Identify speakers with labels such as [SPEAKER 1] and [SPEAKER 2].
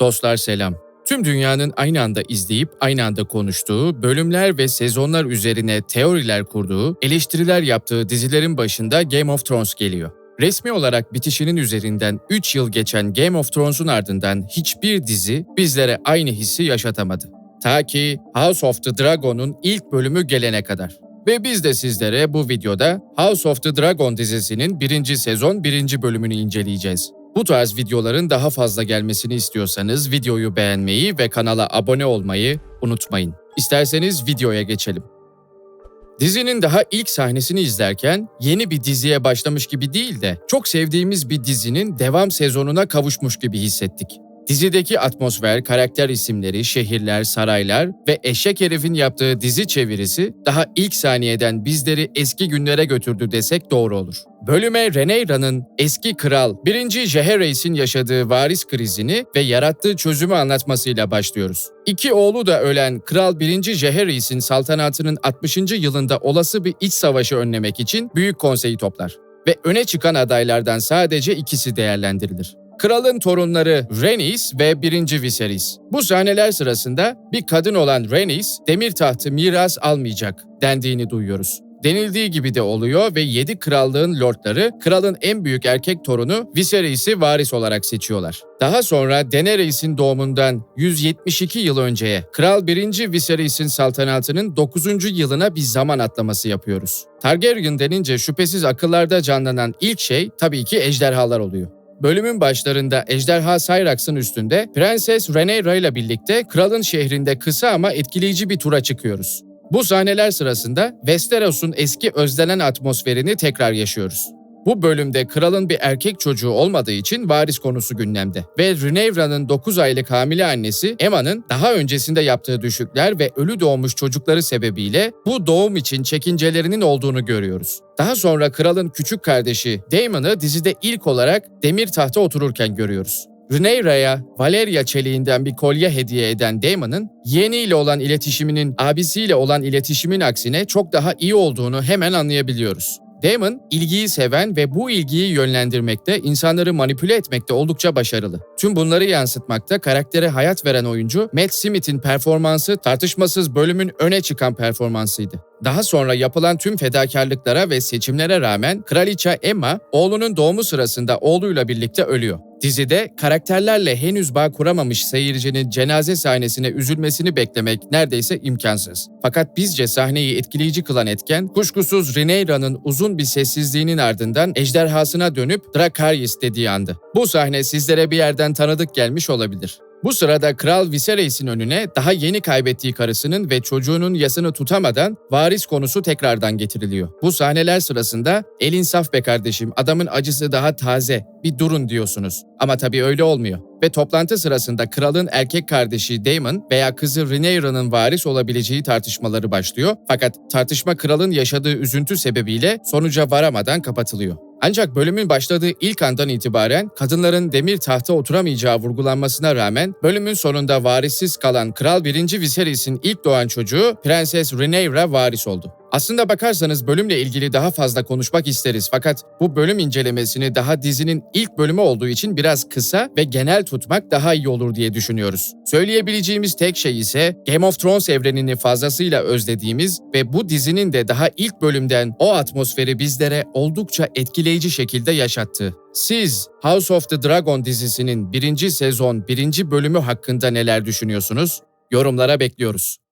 [SPEAKER 1] Dostlar selam. Tüm dünyanın aynı anda izleyip aynı anda konuştuğu, bölümler ve sezonlar üzerine teoriler kurduğu, eleştiriler yaptığı dizilerin başında Game of Thrones geliyor. Resmi olarak bitişinin üzerinden 3 yıl geçen Game of Thrones'un ardından hiçbir dizi bizlere aynı hissi yaşatamadı. Ta ki House of the Dragon'un ilk bölümü gelene kadar. Ve biz de sizlere bu videoda House of the Dragon dizisinin birinci sezon birinci bölümünü inceleyeceğiz. Bu tarz videoların daha fazla gelmesini istiyorsanız videoyu beğenmeyi ve kanala abone olmayı unutmayın. İsterseniz videoya geçelim. Dizinin daha ilk sahnesini izlerken yeni bir diziye başlamış gibi değil de çok sevdiğimiz bir dizinin devam sezonuna kavuşmuş gibi hissettik. Dizideki atmosfer, karakter isimleri, şehirler, saraylar ve Eşek Herif'in yaptığı dizi çevirisi daha ilk saniyeden bizleri eski günlere götürdü desek doğru olur. Bölüme Rhaenyra'nın eski kral 1. Jaehaerys'in yaşadığı varis krizini ve yarattığı çözümü anlatmasıyla başlıyoruz. İki oğlu da ölen Kral 1. Jaehaerys'in saltanatının 60. yılında olası bir iç savaşı önlemek için Büyük Konseyi toplar ve öne çıkan adaylardan sadece ikisi değerlendirilir. Kralın torunları Rhaenys ve 1. Viserys. Bu sahneler sırasında bir kadın olan Rhaenys demir tahtı miras almayacak dendiğini duyuyoruz. Denildiği gibi de oluyor ve 7 krallığın lordları kralın en büyük erkek torunu Viserys'i varis olarak seçiyorlar. Daha sonra Daenerys'in doğumundan 172 yıl önceye Kral 1. Viserys'in saltanatının 9. yılına bir zaman atlaması yapıyoruz. Targaryen denince şüphesiz akıllarda canlanan ilk şey tabii ki ejderhalar oluyor. Bölümün başlarında Ejderha Cyrax'ın üstünde Prenses Rhaenyra ile birlikte kralın şehrinde kısa ama etkileyici bir tura çıkıyoruz. Bu sahneler sırasında Westeros'un eski özlenen atmosferini tekrar yaşıyoruz. Bu bölümde kralın bir erkek çocuğu olmadığı için varis konusu gündemde. Ve Rhaenyra'nın 9 aylık hamile annesi Emma'nın daha öncesinde yaptığı düşükler ve ölü doğmuş çocukları sebebiyle bu doğum için çekincelerinin olduğunu görüyoruz. Daha sonra kralın küçük kardeşi Daemon'ı dizide ilk olarak demir tahta otururken görüyoruz. Rhaenyra'ya Valeria çeliğinden bir kolye hediye eden Daemon'ın yeğeniyle olan iletişiminin abisiyle olan iletişimin aksine çok daha iyi olduğunu hemen anlayabiliyoruz. Damon, ilgiyi seven ve bu ilgiyi yönlendirmekte, insanları manipüle etmekte oldukça başarılı. Tüm bunları yansıtmakta karaktere hayat veren oyuncu Matt Smith'in performansı tartışmasız bölümün öne çıkan performansıydı. Daha sonra yapılan tüm fedakarlıklara ve seçimlere rağmen Kraliçe Emma oğlunun doğumu sırasında oğluyla birlikte ölüyor. Dizide karakterlerle henüz bağ kuramamış seyircinin cenaze sahnesine üzülmesini beklemek neredeyse imkansız. Fakat bizce sahneyi etkileyici kılan etken kuşkusuz Rhaenyra'nın uzun bir sessizliğinin ardından ejderhasına dönüp Dracarys dediği andı. Bu sahne sizlere bir yerden tanıdık gelmiş olabilir. Bu sırada Kral Viserys'in önüne daha yeni kaybettiği karısının ve çocuğunun yasını tutamadan varis konusu tekrardan getiriliyor. Bu sahneler sırasında el insaf be kardeşim adamın acısı daha taze bir durun diyorsunuz. Ama tabii öyle olmuyor. Ve toplantı sırasında kralın erkek kardeşi Daemon veya kızı Rhaenyra'nın varis olabileceği tartışmaları başlıyor. Fakat tartışma kralın yaşadığı üzüntü sebebiyle sonuca varamadan kapatılıyor. Ancak bölümün başladığı ilk andan itibaren kadınların demir tahta oturamayacağı vurgulanmasına rağmen bölümün sonunda varissiz kalan Kral 1. Viserys'in ilk doğan çocuğu Prenses Rhaenyra varis oldu. Aslında bakarsanız bölümle ilgili daha fazla konuşmak isteriz fakat bu bölüm incelemesini daha dizinin ilk bölümü olduğu için biraz kısa ve genel tutmak daha iyi olur diye düşünüyoruz. Söyleyebileceğimiz tek şey ise Game of Thrones evrenini fazlasıyla özlediğimiz ve bu dizinin de daha ilk bölümden o atmosferi bizlere oldukça etkileyici şekilde yaşattı. Siz House of the Dragon dizisinin birinci sezon birinci bölümü hakkında neler düşünüyorsunuz? Yorumlara bekliyoruz.